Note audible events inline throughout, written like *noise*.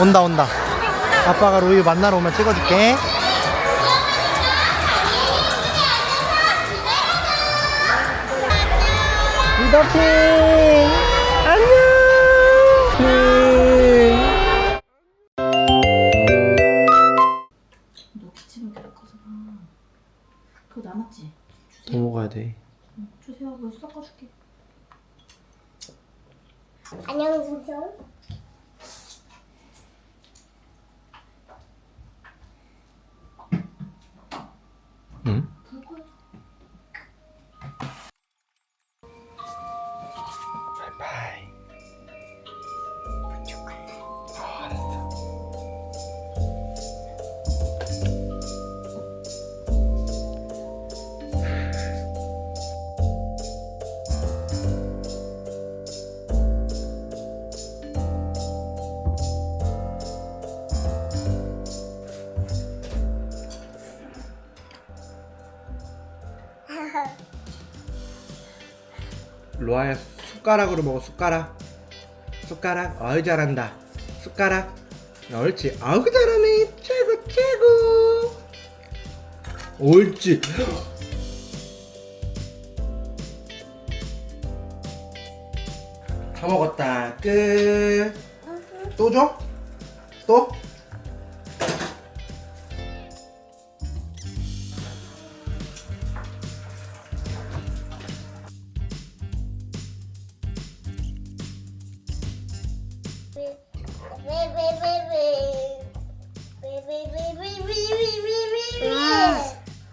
온다 온다 아빠가 로이 만나러 오면 찍어줄게 리더핑 안녕 핑. 너 기침을 계속 하잖아. 그거 남았지? 더 먹어야 돼 응, 주세요. 뭐 섞어줄게. 안녕 준성. 로아야 숟가락으로 먹어 숟가락. 숟가락? 어이 잘한다. 숟가락? 옳지. 아우 잘하네. 최고 최고. 옳지. 다 먹었다. 끝 또 줘? 또?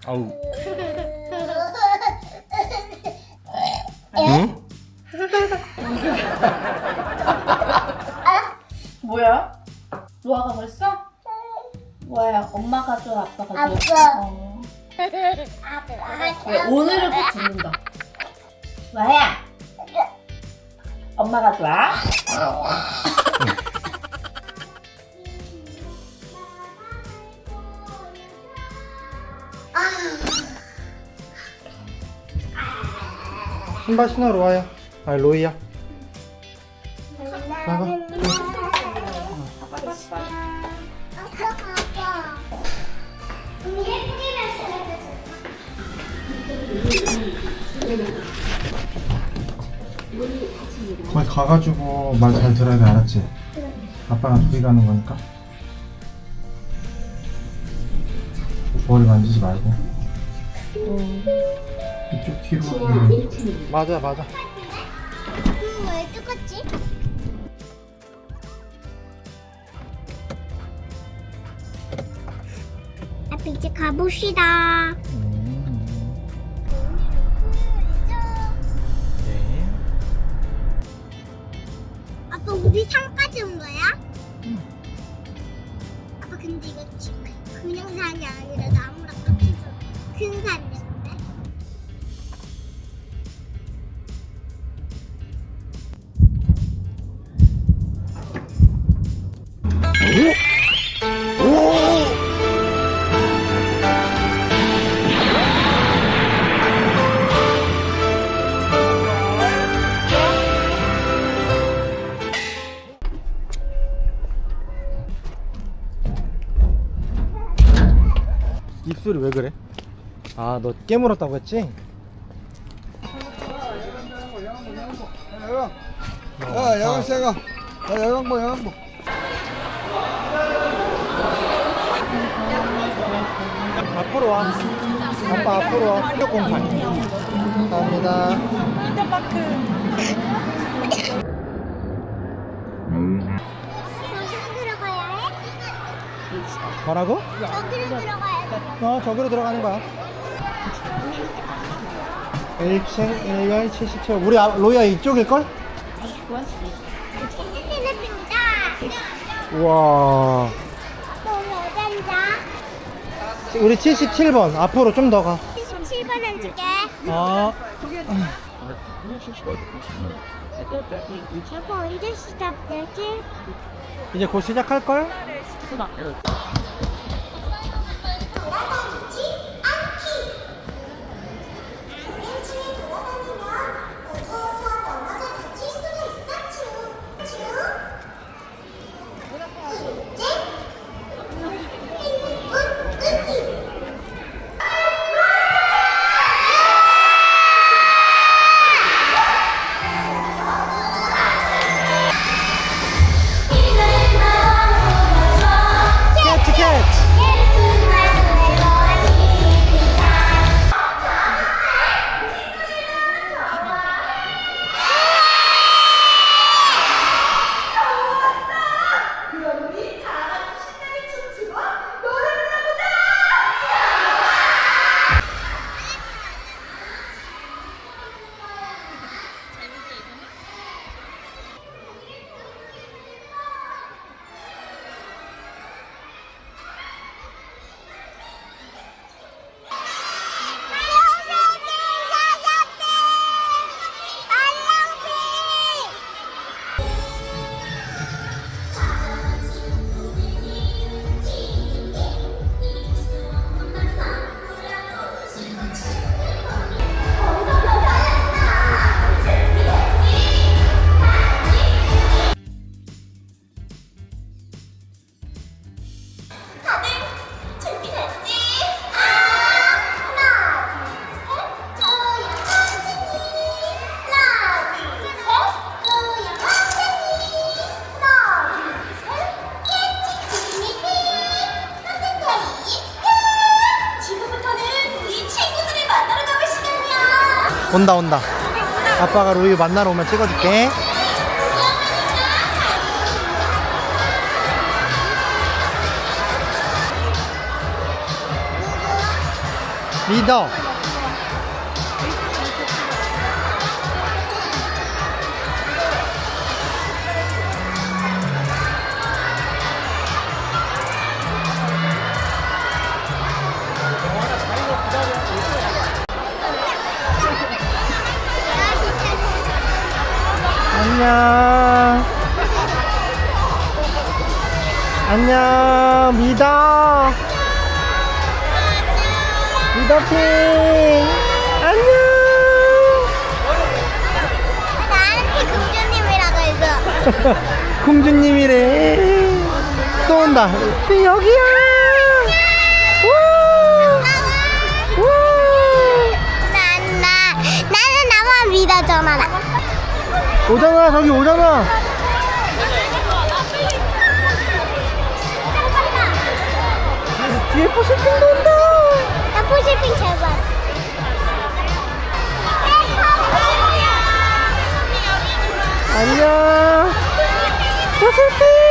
아우 응? *laughs* 뭐야? 로아가 벌써? 뭐야? 엄마가 줘, 아빠가 줘? 아빠. 어. 왜 오늘은 꼭 듣는다. 뭐야? 엄마가 좋아? 신발 신어 로아야. 아 로이야. 나가. 거기 가가지고 말 잘 들어야 돼 알았지? 아빠랑 둘이 가는 거니까 머리 만지지 말고 이쪽 뒤로 응. 맞아 맞아 왜 똑같지? 아빠 이제 가봅시다. 음. 네. 아빠 우리 산까지 온 거야? 아빠 근데 이거 지- 그냥 산이 아니라 나무랑 같아서 큰 산 너 깨물었다고 했지? 야, 야광새가. 야, 야광보, 야광보. 앞으로 와 아빠 앞으로 와 무조건 가 감사합니다 저기로 들어가야 해? 뭐라고? 저기로 들어가야 돼. 어 저기로 들어가는 거야 1층 1열 77 우리 아- 로이야 이쪽일걸? 테레비입니다. 우와 너무 어딘다? 우리 77번 앞으로 좀 더 가 77번 앉을게. 어. 저거 언제 시작되지? 이제 곧 시작할걸? Good. 온다 온다. 아빠가 로이 만나러 오면 찍어줄게. 믿어 안녕 안녕 믿어 믿어핑 안녕 나한테 공주님이라고 해서. 공주님이래 *laughs* 또 온다 또 여기야 우! 우! 난, 나, 나는 나만 믿어줘라. 나. 오잖아 저기 오잖아 뒤에 포식핑도 온다 나 포실핑 제발. 안녕 포식핑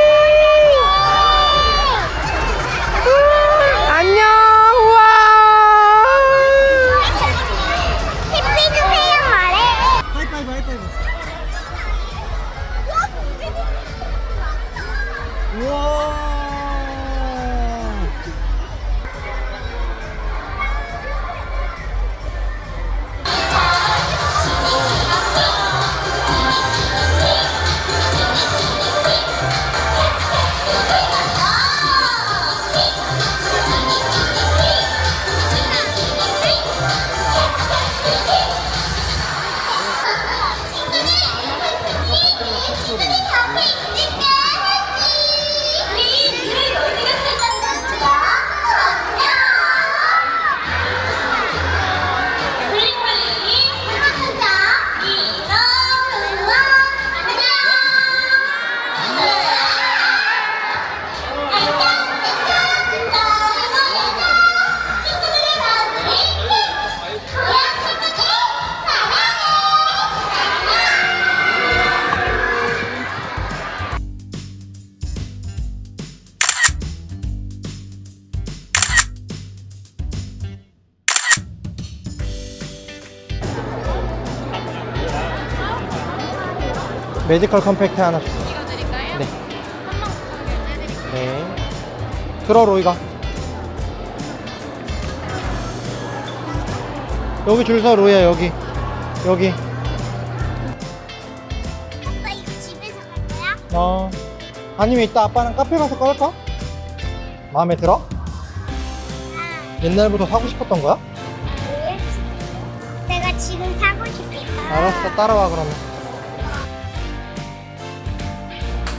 매지컬 컴팩트 하나 주세요. 네. 네. 들어 로이가. 여기 줄 서 로이야 여기. 여기. 아빠 이거 집에서 갈 거야? 어. 아니면 이따 아빠랑 카페 가서 깔까? 마음에 들어? 아, 옛날부터 사고 싶었던 거야? 왜? 내가 지금 사고 싶다. 알았어 따라와 그러면.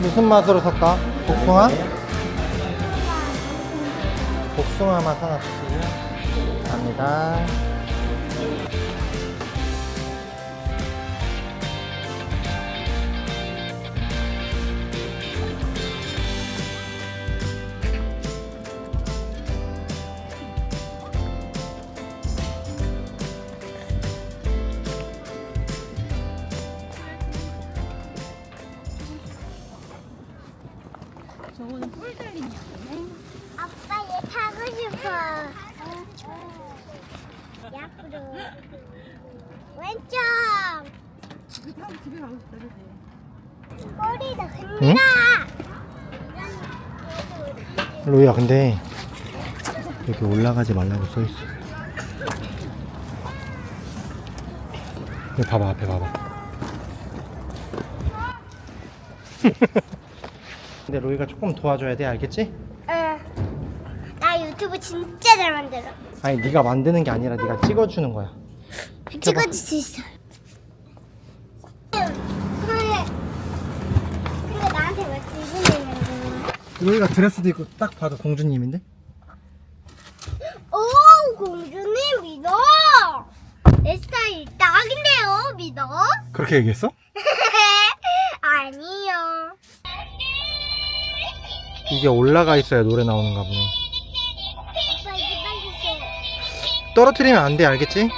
무슨 맛으로 살까? 복숭아? 복숭아 맛 하나 주시고요. 감사합니다. 로이야 근데 여기 올라가지 말라고 써있어 여기 봐봐 앞에 봐봐 *laughs* 근데 로이가 조금 도와줘야 돼 알겠지? 응. 나 유튜브 진짜 잘 만들어. 아니 네가 만드는 게 아니라 네가 찍어주는 거야. 찍어줄 수 있어. 근데, 근데 나한테 왜 공주님이라고 로이가 드레스도 입고 딱 봐도 공주님인데? 오 공주님 믿어. 내 스타일 딱인데요 믿어. *laughs* 그렇게 얘기했어? 아니요. 이게 올라가 있어야 노래 나오는가 보네 빨리 빨리 줘. 떨어뜨리면 안 돼 알겠지?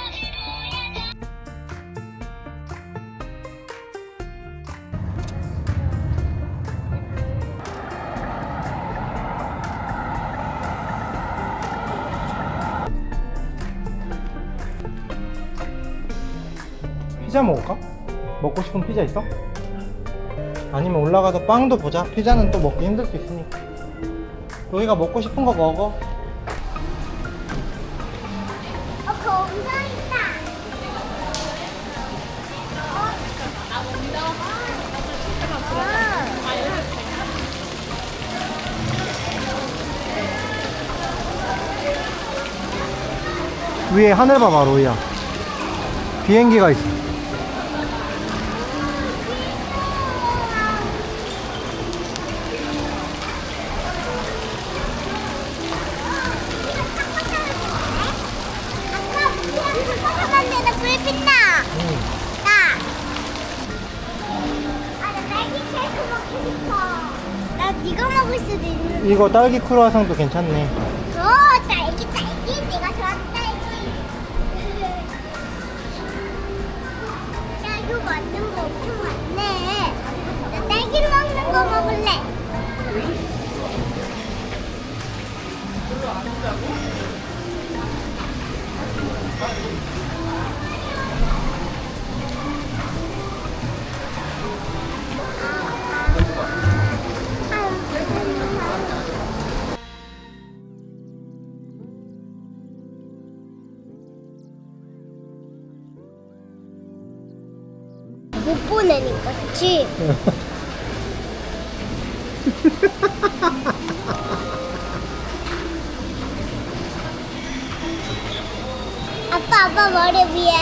피자 먹을까? 먹고 싶은 피자 있어? 아니면 올라가서 빵도 보자. 피자는 또 먹기 힘들 수 있으니까. 로이가 먹고 싶은 거 먹어. 어, 있다. 위에 하늘 봐봐, 로이야. 비행기가 있어. 이거 딸기 크루아상도 괜찮네. 그치? *laughs* 아빠, 아빠 머리 위에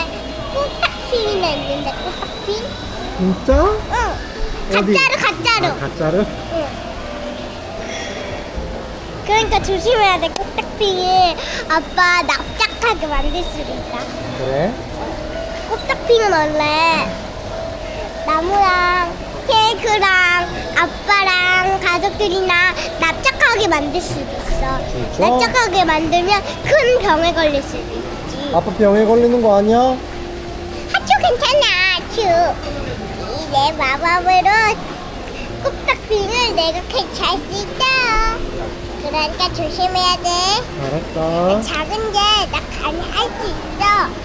꽃딱핑이 있는데, 꽃딱핑? 진짜? 응. 어디? 가짜로, 가짜로. 아, 가짜로? 응. 그러니까 조심해야 돼. 꽃딱핑이 아빠 납작하게 만들 수도 있다. 그래? 꽃딱핑은 원래 나무랑 케이크랑 아빠랑 가족들이나 납작하게 만들 수도 있어. 진짜? 납작하게 만들면 큰 병에 걸릴 수도 있지. 아빠 병에 걸리는 거 아니야? 하추 괜찮아, 하추. 이내 마법으로 꽃딱핑을 내가 캐치할 수 있다. 그러니까 조심해야 돼. 알았어. 작은 게 나 간이 할수 있어.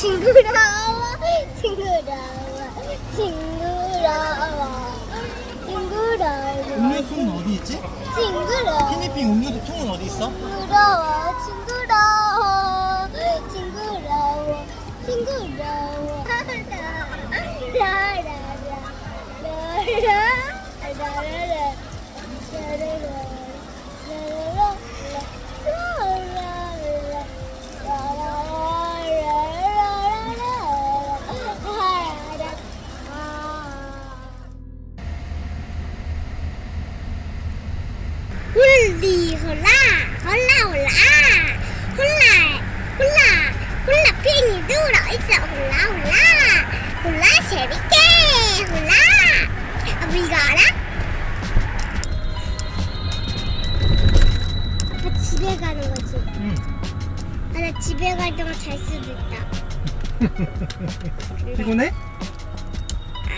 징그러워 징그러워 징그러워 징그러워 징그러워 음료수는 어디 있지? 징그러워 티니핑 음료수 통은 어디 있어? 징그러워 징그러워 징그러워 징그러워 라라라 라라라 라라 홀리 홀라 홀라 홀라 홀라 홀라 홀라 핑이 들어 있어 홀라 홀라 홀라 재밌게 홀라 아빠 이거 알아? 아빠 집에 가는 거지? 응. 아, 나 집에 갈 동안 잘 수도 있다 *laughs* 피곤해?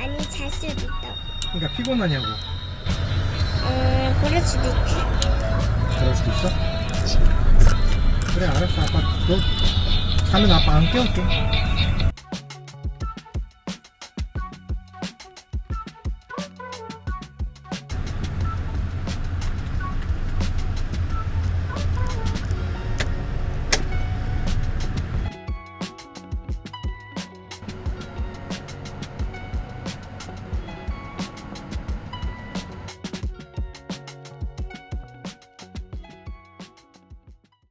아니 잘 수도 있다 그러니까 피곤하냐고. 음 그럴 수도 있지. 그럴 수도 있어? 그래 알았어. 아빠 너 자면 아빠 안 깨울게